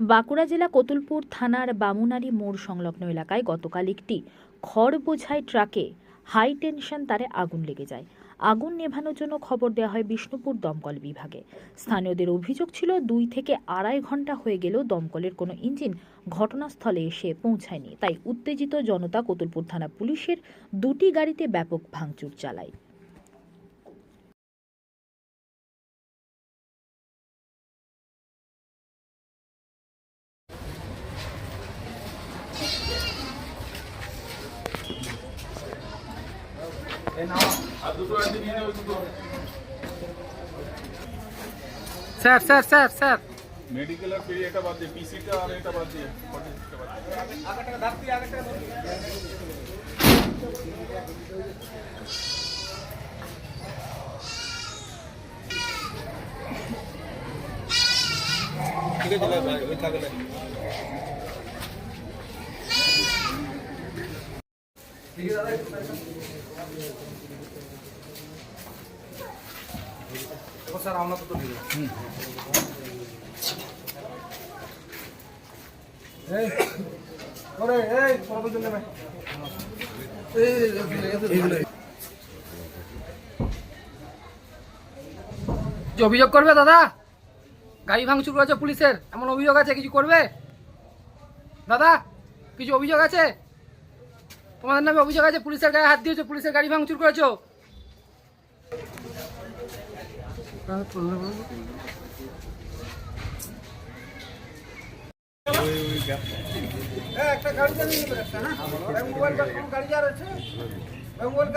বাঁকুড়া জেলা কতুলপুর থানার বামুনারি মোড় সংলগ্ন এলাকায় গতকাল একটি খড় বোঝাই ট্রাকে হাই টেনশন তারে আগুন লেগে যায়। আগুন নেভানোর জন্য খবর দেওয়া হয় বিষ্ণুপুর দমকল বিভাগে। স্থানীয়দের অভিযোগ ছিল দুই থেকে আড়াই ঘণ্টা হয়ে গেলেও দমকলের কোনো ইঞ্জিন ঘটনাস্থলে এসে পৌঁছায়নি। তাই উত্তেজিত জনতা কতুলপুর থানা পুলিশের দুটি গাড়িতে ব্যাপক ভাঙচুর চালায়। sir sir sir sir medical আর ফ্রি এটা বাদ দিয়ে পিসিটা আর এটা বাদ দিয়ে ফর্টিটা বাদ দিয়ে অভিযোগ করবে দাদা? গাড়ি ভাঙচুর করেছে পুলিশের। এমন অভিযোগ আছে, কিছু করবে? দাদা, কিছু অভিযোগ আছে? তোমাদের নামে অভিযোগ আছে, পুলিশের গায়ে হাত দিয়েছ, পুলিশের গাড়ি ভাঙচুর করেছ। একটা গাড়ি একটা হ্যাঁ? মোবাইল গাড়ি যার আছে? মোবাইল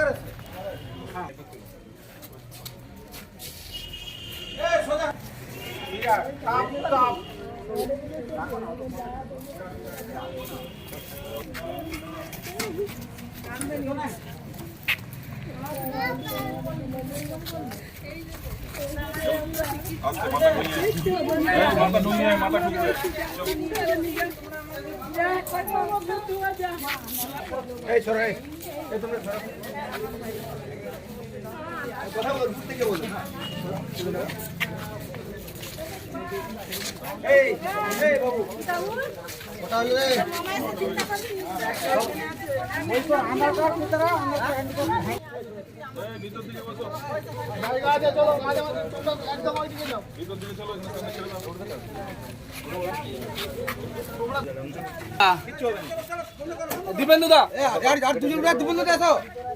এই সরো কথা বল বুঝতে কে বল। দীপেন্দু দা দীপেন্দু দা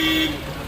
Amen.